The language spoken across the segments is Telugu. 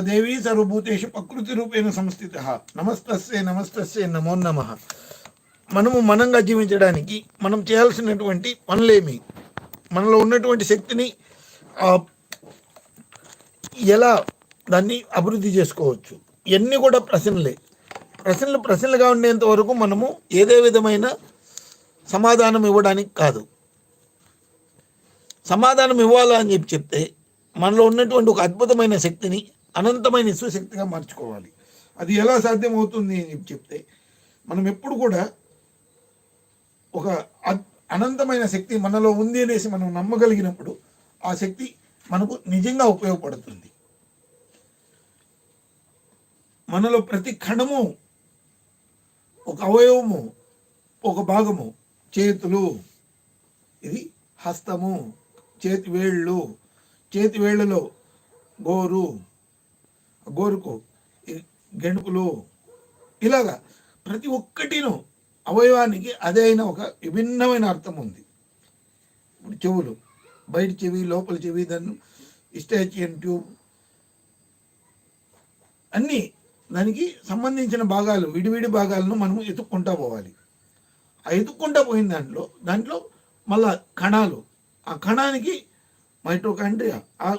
దేవీ సర్వభూతేషు ప్రకృతి రూపేణ సంస్థిత నమస్తస్సే నమస్తస్సే నమో నమ. మనము మనంగా జీవించడానికి మనం చేయాల్సినటువంటి పనులేమి? మనలో ఉన్నటువంటి శక్తిని ఎలా దాన్ని అభివృద్ధి చేసుకోవచ్చు? ఇవన్నీ కూడా ప్రశ్నలే. ప్రశ్నలు ప్రశ్నలుగా ఉండేంత వరకు మనము ఏదే విధమైన సమాధానం ఇవ్వడానికి కాదు. సమాధానం ఇవ్వాలా అని చెప్పి చెప్తే మనలో ఉన్నటువంటి ఒక అద్భుతమైన శక్తిని అనంతమైన విశ్వశక్తిగా మార్చుకోవాలి. అది ఎలా సాధ్యమవుతుంది అని చెప్తే మనం ఎప్పుడు కూడా ఒక అనంతమైన శక్తి మనలో ఉంది అనేసి మనం నమ్మగలిగినప్పుడు ఆ శక్తి మనకు నిజంగా ఉపయోగపడుతుంది. మనలో ప్రతి కణము ఒక అవయవము ఒక భాగము చేతులు ఇది హస్తము చేతి వేళ్ళు చేతి వేళ్ళలో గోరు గోరుకు గెణుకులు ఇలాగా ప్రతి ఒక్కటిను అవయవానికి అదే అయిన ఒక విభిన్నమైన అర్థం ఉంది. ఇప్పుడు చెవులు బయట చెవి లోపల చెవి దాన్ని ఇస్టాచియన్ ట్యూబ్ అన్నీ దానికి సంబంధించిన భాగాలు విడివిడి భాగాలను మనం ఎత్తుక్కుంటా పోవాలి. ఆ ఎత్తుక్కుంటా పోయిన దాంట్లో దాంట్లో మళ్ళా కణాలు ఆ కణానికి మైట్రోకాండ్రియా ఆ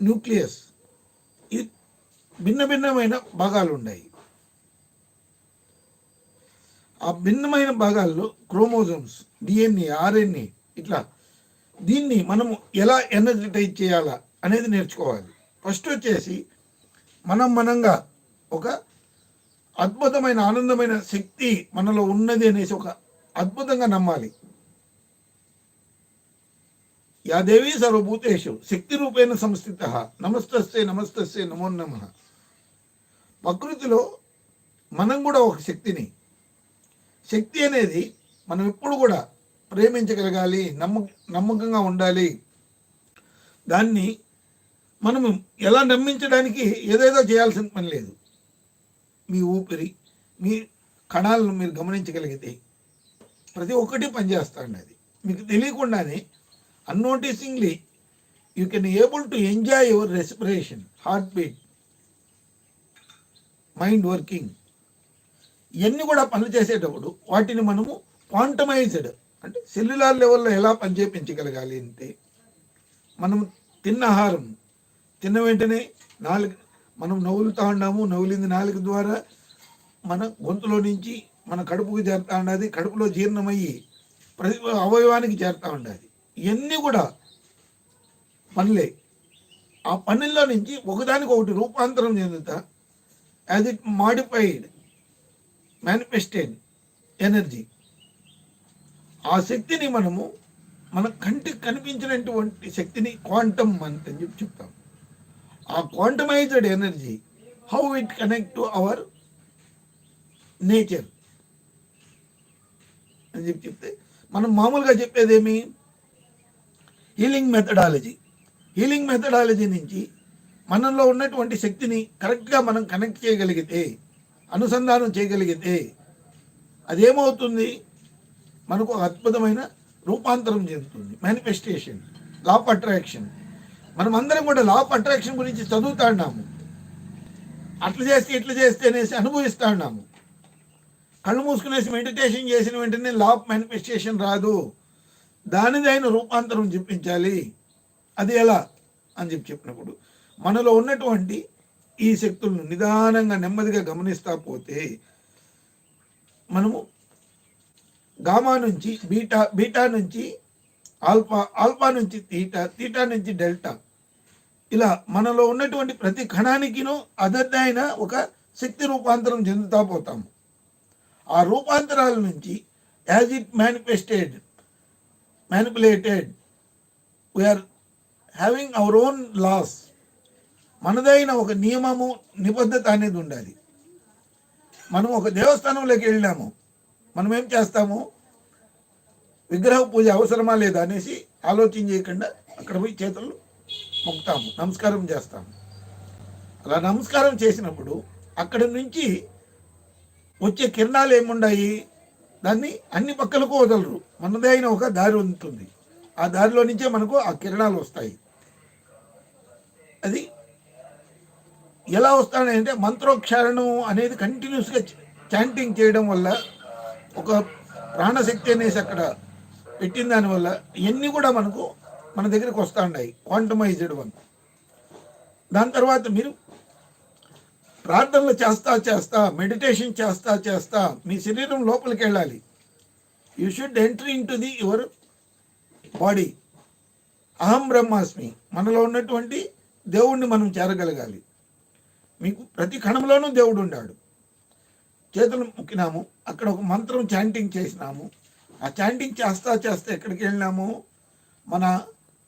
న్యూక్లియస్ భిన్న భిన్నమైన భాగాలు ఉన్నాయి ఆ భిన్నమైన భాగాల్లో క్రోమోజోమ్స్ డిఎన్ఏ ఆర్ఎన్ఏ ఇట్లా దీన్ని మనము ఎలా ఎనర్జిటైజ్ చేయాలా అనేది నేర్చుకోవాలి. ఫస్ట్ వచ్చేసి మనం మనంగా ఒక అద్భుతమైన ఆనందమైన శక్తి మనలో ఉన్నది అనేసి ఒక అద్భుతంగా నమ్మాలి. యాదేవి సర్వభూతేషు శక్తి రూపేణ సంస్థిత నమస్తస్తే నమస్తస్తే నమో నమ. ప్రకృతిలో మనం కూడా ఒక శక్తిని శక్తి అనేది మనం ఎప్పుడు కూడా ప్రేమించగలగాలి నమ్మ నమ్మకంగా ఉండాలి. దాన్ని మనము ఎలా నమ్మించడానికి ఏదేదో చేయాల్సిన పని లేదు. మీ ఊపిరి మీ కణాలను మీరు గమనించగలిగితే ప్రతి ఒక్కటి పనిచేస్తాండి అది. మీకు తెలియకుండానే unnoticingly you can able to enjoy your respiration heart beat mind working. ఇవన్నీ కూడా పనులు చేసేటప్పుడు వాటిని మనము క్వాంటమైజ్డ్ అంటే సెల్యులార్ లెవెల్లో ఎలా పనిచేపించగలగాలి అంటే మనం తిన్న ఆహారం తిన్న వెంటనే నాలుగు మనం నవ్వులుతా ఉన్నాము నవ్వులింది నాలుగు ద్వారా మన గొంతులో నుంచి మన కడుపుకి చేరుతా ఉన్నది కడుపులో జీర్ణమయ్యి ప్రతి అవయవానికి చేరుతా ఉన్నది ఇవన్నీ కూడా పనులే. ఆ పనుల్లో నుంచి ఒకదానికి ఒకటి రూపాంతరం చెందుతా as it modified manifested energy ఆ శక్తిని మనము మన కంటికి కనిపించినటువంటి శక్తిని క్వాంటమ్ అని చెప్పి చెప్తాం. ఆ quantumized energy how it connect to our nature అని చెప్పి చెప్తే మనం మామూలుగా చెప్పేదేమి హీలింగ్ మెథడాలజీ హీలింగ్ మెథడాలజీ నుంచి మనలో ఉన్నటువంటి శక్తిని కరెక్ట్గా మనం కనెక్ట్ చేయగలిగితే అనుసంధానం చేయగలిగితే అదేమవుతుంది? మనకు ఒక అద్భుతమైన రూపాంతరం చెందుతుంది. మేనిఫెస్టేషన్ లా ఆఫ్ అట్రాక్షన్ మనం అందరం కూడా లా ఆఫ్ అట్రాక్షన్ గురించి చదువుతా ఉన్నాము. అట్లా చేస్తే ఇట్లా చేస్తే అనేసి అనుభవిస్తా ఉన్నాము. కళ్ళు మూసుకునేసి మెడిటేషన్ చేసిన వెంటనే లా ఆఫ్ మేనిఫెస్టేషన్ రాదు. దానిదైన రూపాంతరం చూపించాలి. అది ఎలా? అని చెప్పి చెప్పినప్పుడు మనలో ఉన్నటువంటి ఈ శక్తులను నిదానంగా నెమ్మదిగా గమనిస్తా పోతే మనము గామా నుంచి బీటా బీటా నుంచి ఆల్ఫా ఆల్ఫా నుంచి తీటా తీటా నుంచి డెల్టా. ఇలా మనలో ఉన్నటువంటి ప్రతి కణానికినూ అదర్దైన ఒక శక్తి రూపాంతరం చెందుతా పోతాము. ఆ రూపాంతరాల నుంచి as it manifested manipulated we are having our own laws మనదైన ఒక నియమము నిబద్ధత అనేది ఉండాలి. మనం ఒక దేవస్థానంలోకి వెళ్ళాము మనం ఏం చేస్తాము? విగ్రహ పూజ అవసరమా లేదా అనేసి ఆలోచన చేయకుండా అక్కడ పోయి చేతులు మొక్కుతాము. నమస్కారం చేస్తాము. అలా నమస్కారం చేసినప్పుడు అక్కడి నుంచి వచ్చే కిరణాలు ఏముండాయి? దాన్ని అన్ని పక్కలకు వదలరు. మనదే అయిన ఒక దారి ఉంటుంది. ఆ దారిలో నుంచే మనకు ఆ కిరణాలు వస్తాయి. అది ఎలా వస్తాడంటే మంత్రోక్షారణం అనేది కంటిన్యూస్గా చాంటింగ్ చేయడం వల్ల ఒక ప్రాణశక్తి అనేసి అక్కడ పెట్టిన దానివల్ల ఇవన్నీ కూడా మనకు మన దగ్గరికి వస్తూ ఉన్నాయి క్వాంటమైజ్డ్ వన్ దాని తర్వాత మీరు ప్రార్థనలు చేస్తా చేస్తా మెడిటేషన్ చేస్తా చేస్తా మీ శరీరం లోపలికి వెళ్ళాలి. You should entry in to the your body అహం బ్రహ్మాస్మి మనలో ఉన్నటువంటి దేవుణ్ణి మనం చేరగలగాలి. మీకు ప్రతి క్షణంలోనూ దేవుడు ఉన్నాడు చేతులు ముక్కినాము అక్కడ ఒక మంత్రం చాంటింగ్ చేసినాము. ఆ చాంటింగ్ చేస్తా చేస్తే ఎక్కడికి వెళ్ళినాము? మన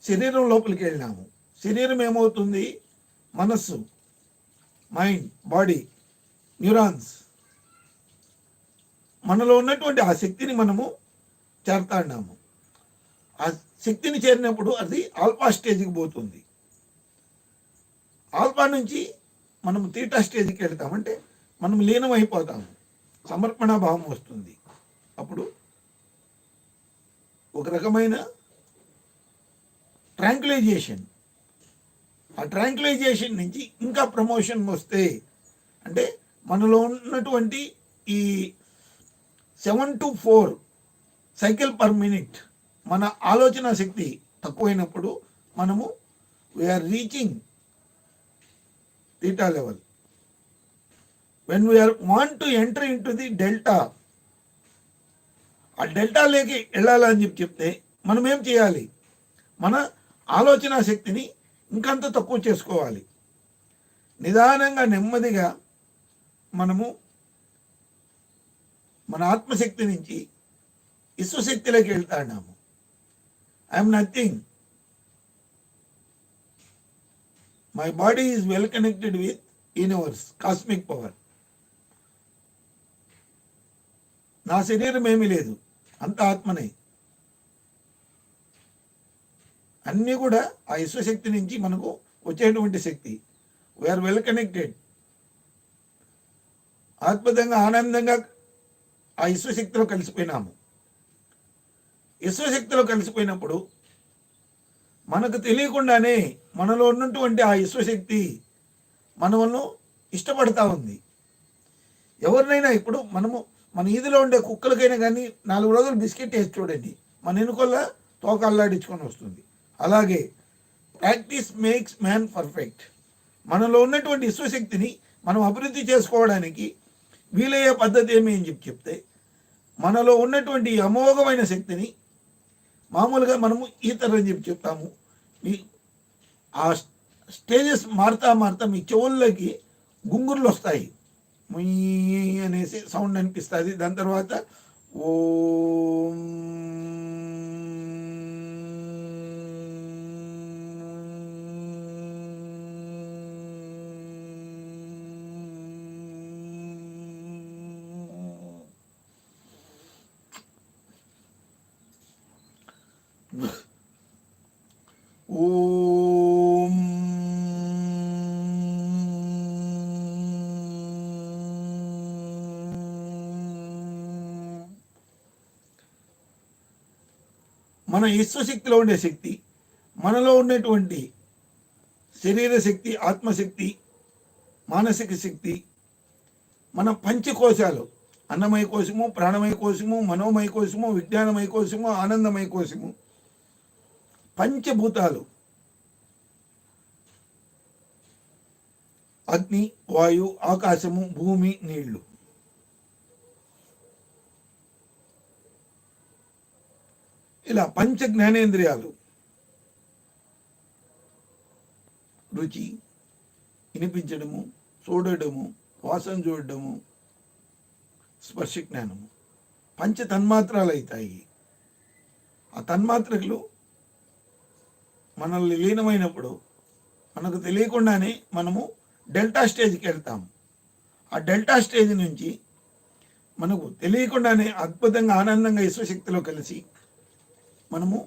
శరీరం లోపలికి వెళ్ళినాము. శరీరం ఏమవుతుంది? మనస్సు మైండ్ బాడీ న్యూరాన్స్ మనలో ఉన్నటువంటి ఆ శక్తిని మనము చేరతాడినాము ఆ శక్తిని చేరినప్పుడు అది ఆల్ఫా స్టేజ్కి పోతుంది. ఆల్ఫా నుంచి మనం తీటా స్టేజ్కి వెళ్తాం. అంటే మనం లీనం సమర్పణ భావం వస్తుంది. అప్పుడు ఒక రకమైన ట్రాంక్లైజేషన్. ఆ ట్రాంక్లైజేషన్ నుంచి ఇంకా ప్రమోషన్ వస్తే అంటే మనలో ఉన్నటువంటి ఈ seven to four cycle per minute మన ఆలోచన శక్తి తక్కువైనప్పుడు మనము we are reaching theta level. When we are want to enter into the delta, ఆ డెల్టాలోకి వెళ్ళాలని చెప్పి చెప్తే మనం ఏం చేయాలి? మన ఆలోచన శక్తిని ఇంకంత తక్కువ చేసుకోవాలి. నిదానంగా నెమ్మదిగా మనము మన ఆత్మశక్తి నుంచి విశ్వశక్తిలోకి వెళ్తాడాము I'm nothing my body is well connected with universe cosmic power నా శరీరం ఏమీ లేదు అంత ఆత్మనే. అన్నీ కూడా ఆ విశ్వశక్తి నుంచి మనకు వచ్చేటువంటి శక్తి. వీఆర్ వెల్ కనెక్టెడ్ ఆత్మతంగా ఆనందంగా ఆ విశ్వశక్తిలో కలిసిపోయినాము. విశ్వశక్తిలో కలిసిపోయినప్పుడు మనకు తెలియకుండానే మనలో ఉన్నటువంటి ఆ విశ్వశక్తి మనల్ని ఇష్టపడతా ఉంది. ఎవరినైనా ఇప్పుడు మనము మన ఈదిలో ఉండే కుక్కలకైనా కానీ నాలుగు రోజులు బిస్కెట్ వేసి చూడండి. మన ఎనుకొల్ల తోక అల్లాడించుకొని వస్తుంది. అలాగే ప్రాక్టీస్ మేక్స్ మ్యాన్ పర్ఫెక్ట్. మనలో ఉన్నటువంటి విశ్వశక్తిని మనం అభివృద్ధి చేసుకోవడానికి వీలయ్యే పద్ధతి ఏమి అని చెప్పి చెప్తే మనలో ఉన్నటువంటి అమోఘమైన శక్తిని మామూలుగా మనము ఈతరని చెప్పి చెప్తాము. ఆ స్టేజెస్ మారుతా మారుతా మీ చెవుల్లోకి గుంగుర్లు వస్తాయి. ముయ్యి అనేసి సౌండ్ అనిపిస్తుంది. దాని తర్వాత ఓం మన విశ్వశక్తిలో ఉండే శక్తి మనలో ఉండేటువంటి శరీర శక్తి ఆత్మశక్తి మానసిక శక్తి మన పంచకోశాలు అన్నమయ కోశము ప్రాణమయ కోశము మనోమయ కోశము విజ్ఞానమయ కోశము ఆనందమయ కోశము పంచభూతాలు అగ్ని వాయు ఆకాశము భూమి నీళ్ళు. ఇలా పంచ జ్ఞానేంద్రియాలు రుచి వినిపించడము చూడడము వాసన చూడడము స్పర్శ జ్ఞానము పంచ తన్మాత్రాలు అవుతాయి ఆ తన్మాత్రలు మనల్ని లీనమైనప్పుడు మనకు తెలియకుండానే మనము డెల్టా స్టేజ్కి వెళ్తాం. ఆ డెల్టా స్టేజ్ నుంచి మనకు తెలియకుండానే అద్భుతంగా ఆనందంగా విశ్వశక్తిలో కలిసి మనము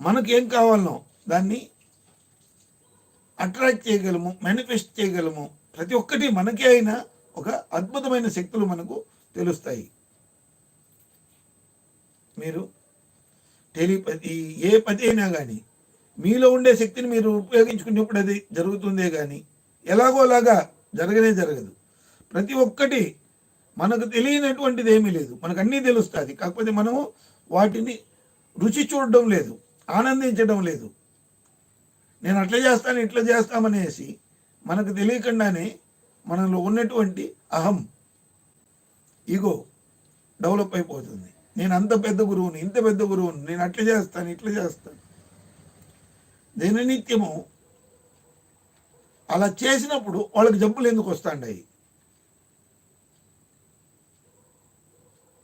మనకు ఏం కావాలనో దాన్ని అట్రాక్ట్ చేయగలము మేనిఫెస్ట్ చేయగలము. ప్రతి ఒక్కటి మనకే అయినా ఒక అద్భుతమైన శక్తులు మనకు తెలుస్తాయి. మీరు టెలిపతి ఏ పతి అయినా కానీ మీలో ఉండే శక్తిని మీరు ఉపయోగించుకునేప్పుడు అది జరుగుతుందే కానీ ఎలాగోలాగా జరగనే జరగదు. ప్రతి ఒక్కటి మనకు తెలియనటువంటిది ఏమీ లేదు. మనకు అన్నీ తెలుస్తుంది. కాకపోతే మనము వాటిని రుచి చూడడం లేదు ఆనందించడం లేదు. నేను అట్లా చేస్తాను ఇట్లా చేస్తామనేసి మనకు తెలియకుండానే మనలో ఉన్నటువంటి అహం ఈగో డెవలప్ అయిపోతుంది. నేను అంత పెద్ద గురువుని ఇంత పెద్ద గురువుని నేను అట్లా చేస్తాను ఇట్లా చేస్తాను. దిననిత్యము అలా చేసినప్పుడు వాళ్ళకి జబ్బులు ఎందుకు వస్తాండాయి?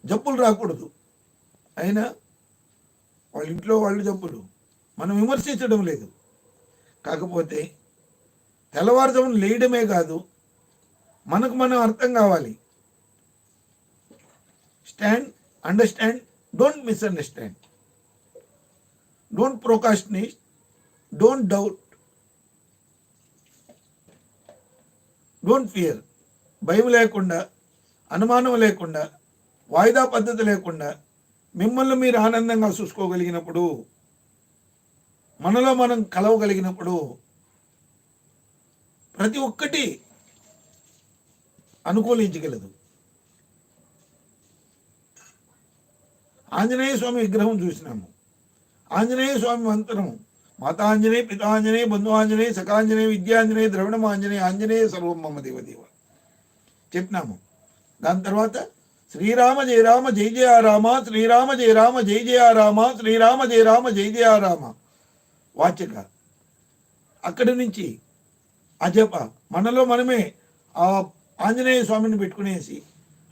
జబ్బులు రాకూడదు. అయినా వాళ్ళ ఇంట్లో వాళ్ళు జబ్బులు. మనం విమర్శించడం లేదు. కాకపోతే తెల్లవారుజామున లేయడమే కాదు మనకు మనం అర్థం కావాలి. Stand understand don't misunderstand don't procrastinate don't doubt don't fear భయం లేకుండా అనుమానం లేకుండా వాయిదా పద్ధతి లేకుండా మిమ్మల్ని మీరు ఆనందంగా చూసుకోగలిగినప్పుడు మనలో మనం కలవగలిగినప్పుడు ప్రతి ఒక్కటి అనుకూలించగలదు. ఆంజనేయ స్వామి విగ్రహం చూసినాము. ఆంజనేయ స్వామి మంత్రం మాతాంజనేయ పితాంజనేయ బంధువాంజనేయ సకాంజనేయ విద్యాంజనేయ ద్రవిణమాంజనేయ ఆంజనేయ ఆంజనేయ సర్వం మమ దేవదేవ చెప్పినాము. దాని తర్వాత శ్రీరామ జయ రామ జయ జయ రామ శ్రీరామ జయ రామ జయ జయ రామ శ్రీరామ జయ రామ జయ జయ రామ. వాచక అక్కడి నుంచి అజప మనలో మనమే ఆ ఆంజనేయ స్వామిని పెట్టుకునేసి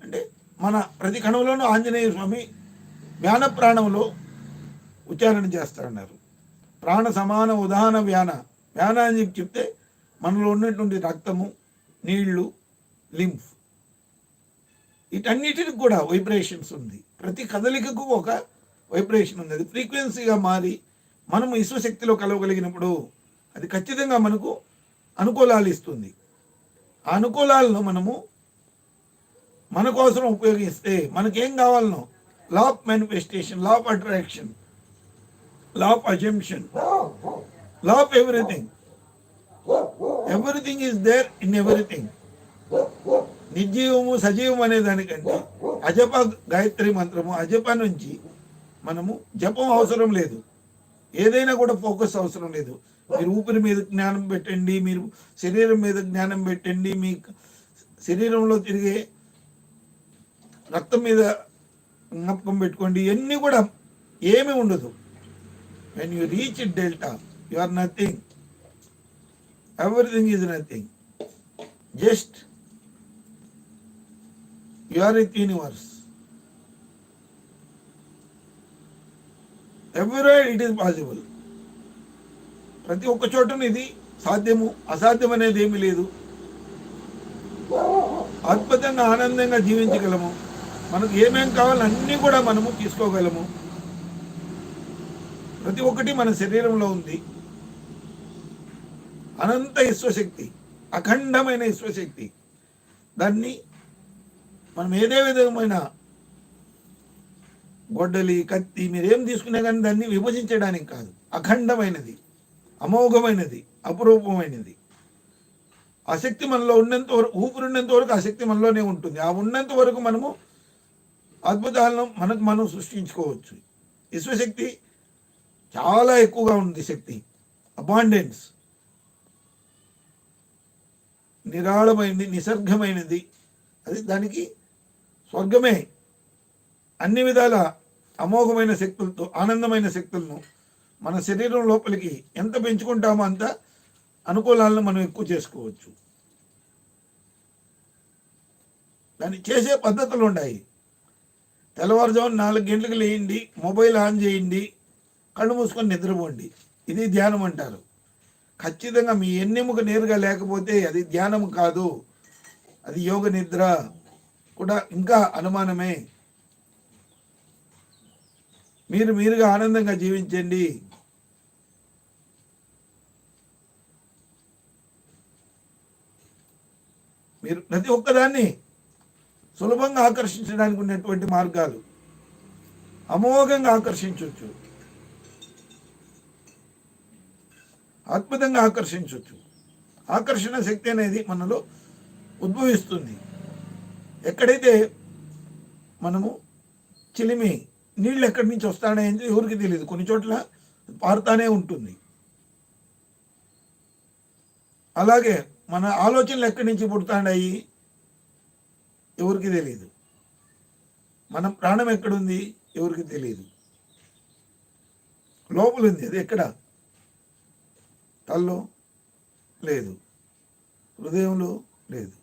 అంటే మన ప్రతి కణంలోనూ ఆంజనేయ స్వామి వ్యాన ప్రాణంలో ఉచ్చారణ చేస్తారన్నారు. ప్రాణ సమాన ఉదాహరణ వ్యాన. వ్యాన అని చెప్తే మనలో ఉన్నటువంటి రక్తము నీళ్ళు లింఫ్. వీటన్నిటికి కూడా వైబ్రేషన్స్ ఉంది. ప్రతి కదలికకు ఒక వైబ్రేషన్ ఉంది. అది ఫ్రీక్వెన్సీగా మారి మనము విశ్వశక్తిలో కలవగలిగినప్పుడు అది ఖచ్చితంగా మనకు అనుకూలాలు ఇస్తుంది. ఆ అనుకూలాలను మనము మన కోసం ఉపయోగిస్తే మనకేం కావాలనో law of manifestation law of attraction law of assumption law of everything everything is there in everything నిర్జీవము సజీవం అనే దానికంటే అజప గాయత్రి మంత్రము అజప నుంచి మనము జపం అవసరం లేదు. ఏదైనా కూడా ఫోకస్ అవసరం లేదు. మీరు ఊపిరి మీద జ్ఞానం పెట్టండి మీరు శరీరం మీద జ్ఞానం పెట్టండి మీ శరీరంలో తిరిగే రక్తం మీద జ్ఞాపకం పెట్టుకోండి. ఇవన్నీ కూడా ఏమీ ఉండదు. When you reach delta you are nothing everything is nothing just you are it universe everywhere it is possible ప్రతి ఒక్క చోటను ఇది సాధ్యము అసాధ్యం అనేది ఏమీ లేదు. అద్భుతంగా ఆనందంగా జీవించగలము. మనకు ఏమేం కావాలో అన్నీ కూడా మనము తీసుకోగలము. ప్రతి ఒక్కటి మన శరీరంలో ఉంది. అనంత విశ్వశక్తి అఖండమైన విశ్వశక్తి దాన్ని మనం ఏదే విధమైన గొడ్డలి కత్తి మీరేం తీసుకునే కానీ దాన్ని విభజించడానికి కాదు. అఖండమైనది అమోఘమైనది అపురూపమైనది. ఆసక్తి మనలో ఉన్నంత వరకు ఊపిరిన్నంత వరకు ఆ శక్తి మనలోనే ఉంటుంది. ఆ ఉన్నంత వరకు మనము అద్భుతాలను మనకు మనం సృష్టించుకోవచ్చు. విశ్వశక్తి చాలా ఎక్కువగా ఉంది శక్తి. అబాండెన్స్ నిరాళమైనది నిసర్గమైనది. అది దానికి స్వర్గమే. అన్ని విధాల అమోఘమైన శక్తులతో ఆనందమైన శక్తులను మన శరీరం లోపలికి ఎంత పెంచుకుంటామో అంత అనుకూలాలను మనం ఎక్కువ చేసుకోవచ్చు. దాన్ని చేసే పద్ధతులు ఉన్నాయి. తెల్లవారుజామున నాలుగు గంటలకు లేయండి మొబైల్ ఆన్ చేయండి కళ్ళు మూసుకొని నిద్రపోండి. ఇది ధ్యానం అంటారు. ఖచ్చితంగా మీ ఎన్నెముక నేరుగా లేకపోతే అది ధ్యానం కాదు. అది యోగ నిద్ర. కూడా ఇంకా అనుమానమే. మీరు మీరుగా ఆనందంగా జీవించండి. మీరు ప్రతి ఒక్కదాన్ని సులభంగా ఆకర్షించడానికి ఉన్నటువంటి మార్గాలు. అమోఘంగా ఆకర్షించవచ్చు అద్భుతంగా ఆకర్షించవచ్చు ఆకర్షణ శక్తి అనేది మనలో ఉద్భవిస్తుంది. ఎక్కడైతే మనము చిలిమి నీళ్ళు ఎక్కడి నుంచి వస్తానేది ఎవరికి తెలియదు కొన్ని చోట్ల పారుతానే ఉంటుంది. అలాగే మన ఆలోచనలు ఎక్కడి నుంచి పుడతాడాయి? ఎవరికి తెలియదు మన ప్రాణం ఎక్కడుంది? ఎవరికి తెలియదు లోపల ఉంది అది. ఎక్కడ? తల్లో లేదు. హృదయంలో లేదు.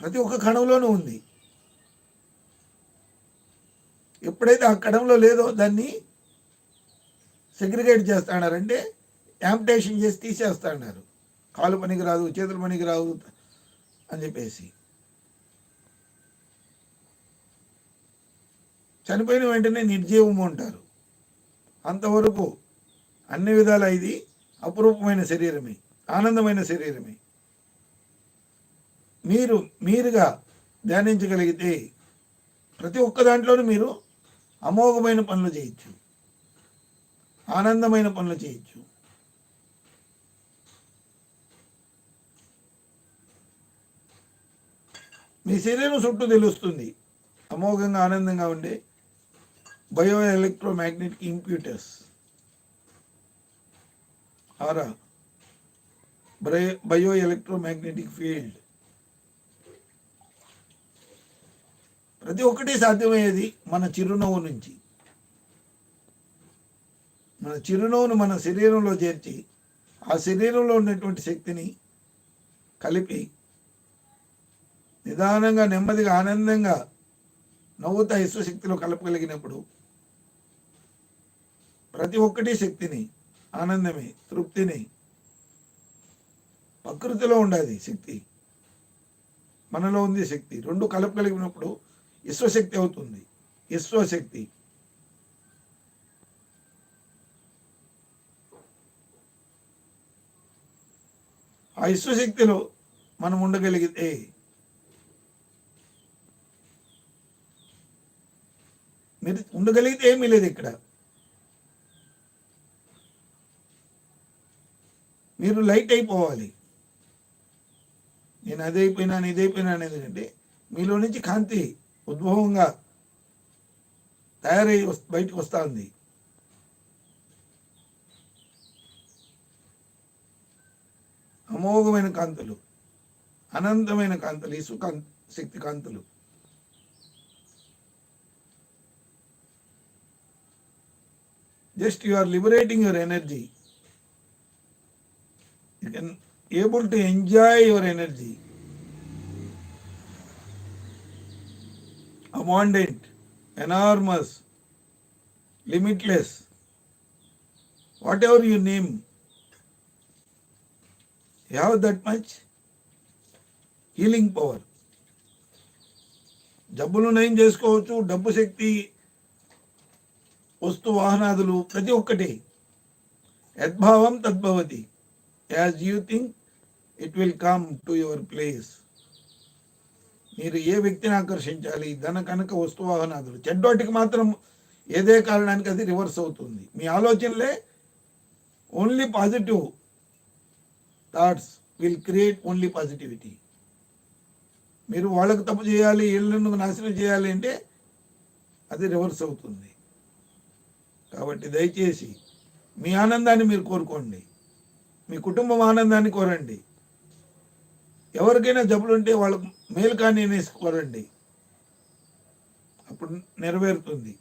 ప్రతి ఒక్క కణంలోనూ ఉంది. ఎప్పుడైతే ఆ కణంలో లేదో దాన్ని సెగ్రిగేట్ చేస్తాడారంటే యాంప్టేషన్ చేసి తీసేస్తాడారు. కాలు పనికి రాదు చేతులు పనికి రాదు అని చెప్పేసి. చనిపోయిన వెంటనే నిర్జీవము అంటారు. అంతవరకు అన్ని విధాల ఇది అపురూపమైన శరీరమే ఆనందమైన శరీరమే. మీరు మీరుగా ధ్యానించగలిగితే ప్రతి ఒక్క దాంట్లోనూ మీరు అమోఘమైన పనులు చేయొచ్చు. ఆనందమైన పనులు చేయొచ్చు. మీ శరీరం చుట్టూ తెలుస్తుంది. అమోఘంగా ఆనందంగా ఉండే bio electromagnetic imputers. Aura bio electromagnetic field. ప్రతి ఒక్కటి సాధ్యమయ్యేది మన చిరునవ్వు నుంచి. మన చిరునవ్వును మన శరీరంలో చేర్చి ఆ శరీరంలో ఉన్నటువంటి శక్తిని కలిపి నిదానంగా నెమ్మదిగా ఆనందంగా నవ్వుతా విశ్వశక్తిలో కలపగలిగినప్పుడు ప్రతి ఒక్కటి శక్తిని ఆనందమే తృప్తిని ప్రకృతిలో ఉండాలి శక్తి. మనలో ఉంది శక్తి. రెండు కలపగలిగినప్పుడు విశ్వశక్తి అవుతుంది. విశ్వశక్తి. ఆ విశ్వశక్తిలో మనం ఉండగలిగితే మీరు ఉండగలిగితే ఏమీ లేదు ఇక్కడ. మీరు లైట్ అయిపోవాలి. నేను అది ఇదైపోయినా ఇది అంటే మీలో నుంచి కాంతి ఉద్భవంగా తయారై బయటకు వస్తుంది. ఉంది అమోఘమైన కాంతులు అనంతమైన కాంతులు ఇసు శక్తి కాంతులు. Just you are liberating your energy. You can able to enjoy your energy. Abundant enormous limitless whatever you name have that much healing power డబ్బులు నయం చేసుకోవచ్చు డబ్బు శక్తి వస్తు వాహనాదులు ప్రతి ఒక్కటి. యద్భావం తద్భవతి. As you think it will come to your place మీరు ఏ వ్యక్తిని ఆకర్షించాలి? ధన కనుక వస్తువాహనాదులు చెడ్డోటికి మాత్రం ఏదే కారణానికి అది రివర్స్ అవుతుంది. మీ ఆలోచనలే only positive thoughts will create only positivity. మీరు వాళ్ళకు తప్పు చేయాలి ఇళ్ళను నాశనం చేయాలి అంటే అది రివర్స్ అవుతుంది. కాబట్టి దయచేసి మీ ఆనందాన్ని మీరు కోరుకోండి. మీ కుటుంబం ఆనందాన్ని కోరండి. ఎవరికైనా జబ్బులు ఉంటే వాళ్ళకు మేలు కానీ అనేసి కోరండి అప్పుడు నెరవేరుతుంది.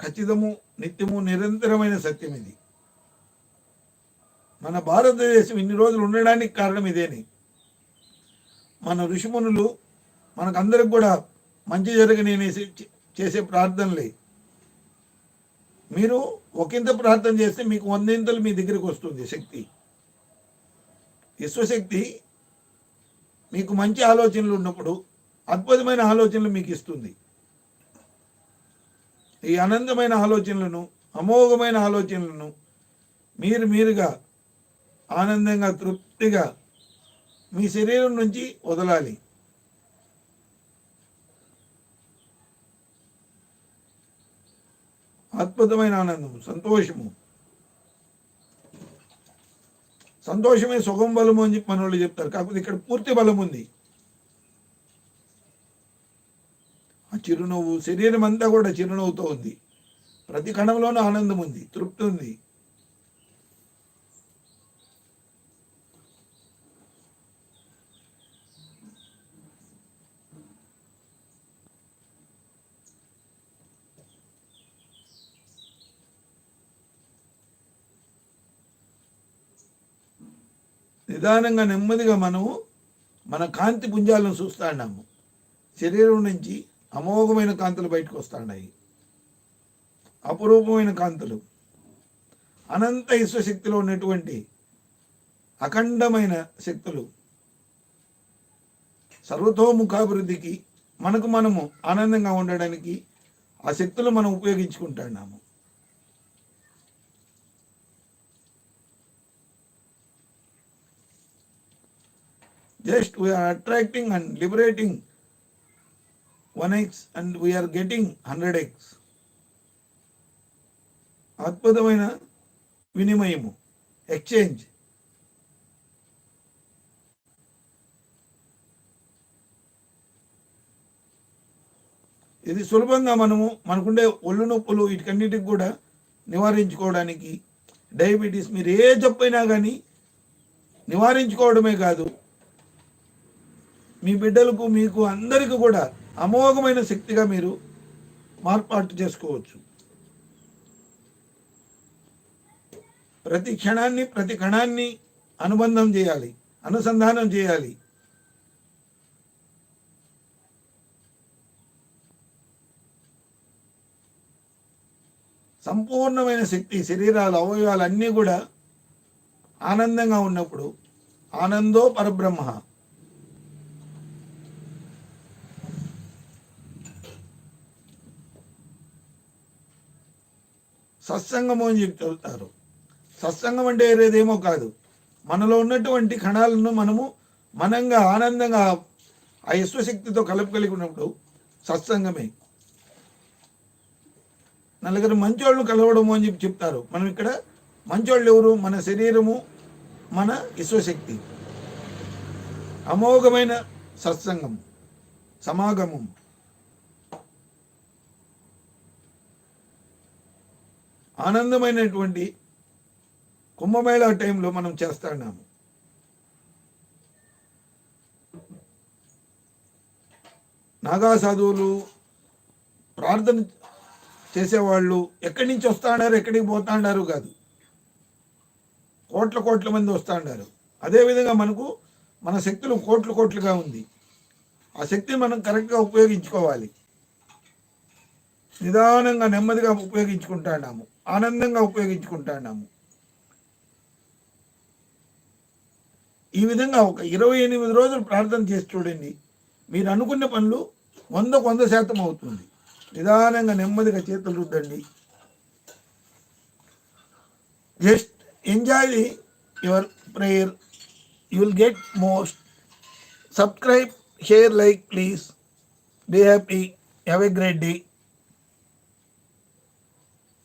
ఖచ్చితము నిత్యము నిరంతరమైన సత్యం ఇది మన భారతదేశం ఇన్ని రోజులు ఉండడానికి కారణం ఇదేని. మన ఋషిమునులు మనకందరికి కూడా మంచి జరగని అనేసి చేసే ప్రార్థనలే. మీరు ఒకంత ప్రార్థన చేస్తే మీకు వందింతలు మీ దగ్గరికి వస్తుంది శక్తి. విశ్వశక్తి మీకు మంచి ఆలోచనలు ఉన్నప్పుడు అద్భుతమైన ఆలోచనలు మీకు ఇస్తుంది. ఈ అనంతమైన ఆలోచనలను అమోఘమైన ఆలోచనలను మీరు మీరుగా ఆనందంగా తృప్తిగా మీ శరీరం నుంచి వదలాలి. అద్భుతమైన ఆనందము సంతోషము. సంతోషమే సుఖం బలము అని చెప్పి మనోళ్ళు చెప్తారు. కాకపోతే ఇక్కడ పూర్తి బలం ఉంది. ఆ చిరునవ్వు శరీరం అంతా కూడా చిరునవ్వుతో ఉంది. ప్రతి కణంలోనూ ఆనందం ఉంది తృప్తి ఉంది. నిదానంగా నెమ్మదిగా మనము మన కాంతి పుంజాలను చూస్తాన్నాము శరీరం నుంచి అమోఘమైన కాంతులు బయటకు వస్తున్నాయి అపురూపమైన కాంతులు. అనంత విశ్వశక్తిలో ఉన్నటువంటి అఖండమైన శక్తులు. సర్వతోముఖాభివృద్ధికి మనకు మనము ఆనందంగా ఉండడానికి ఆ శక్తులు మనం ఉపయోగించుకుంటున్నాము just we are attracting and liberating 1x and we are getting 100x అద్భుతమైన వినిమయము ఎక్స్చేంజ్ ఇది సులభంగా మనము మనకుండే ఒళ్ళు నొప్పులు వీటికన్నిటికి కూడా నివారించుకోవడానికి డయాబెటీస్ మీరు ఏ జబ్బైనా కానీ నివారించుకోవడమే కాదు మీ బిడ్డలకు మీకు అందరికీ కూడా అమోఘమైన శక్తిగా మీరు మార్పాటు చేసుకోవచ్చు. ప్రతి క్షణాన్ని ప్రతి కణాన్ని అనుబంధం చేయాలి అనుసంధానం చేయాలి. సంపూర్ణమైన శక్తి శరీరాలు అవయవాలు అన్నీ కూడా ఆనందంగా ఉన్నప్పుడు ఆనందో పరబ్రహ్మ. సత్సంగము అని చెప్పి చెబుతారు. సత్సంగం అంటే వేరేదేమో కాదు. మనలో ఉన్నటువంటి కణాలను మనము మనంగా ఆనందంగా ఆ యశ్వశక్తితో కలుపుకలిగి ఉన్నప్పుడు సత్సంగమే. నలుగురు మంచోళ్ళు కలవడము అని చెప్పి చెప్తారు. మనం ఇక్కడ మంచోళ్ళు ఎవరు? మన శరీరము మన విశ్వశక్తి అమోఘమైన సత్సంగం సమాగమం. ఆనందమైనటువంటి కుంభమేళా టైంలో మనం చేస్తున్నాము. నాగా సాధువులు ప్రార్థన చేసేవాళ్ళు ఎక్కడి నుంచి వస్తాడారు ఎక్కడికి పోతాడారు కాదు. కోట్ల కోట్ల మంది వస్తాడారు. అదేవిధంగా మనకు మన శక్తులు కోట్లు కోట్లుగా ఉంది. ఆ శక్తిని మనం కరెక్ట్గా ఉపయోగించుకోవాలి. నిదానంగా నెమ్మదిగా ఉపయోగించుకుంటున్నాము. ఆనందంగా ఉపయోగించుకుంటున్నాము. ఈ విధంగా ఒక ఇరవై ఎనిమిది రోజులు ప్రార్థన చేసి చూడండి. మీరు అనుకున్న పనులు వందకు వంద శాతం అవుతుంది. నిదానంగా నెమ్మదిగా చేతులు రుద్దండి. Just enjoy the your prayer. You will get most subscribe share like please. Be happy. Have a great day.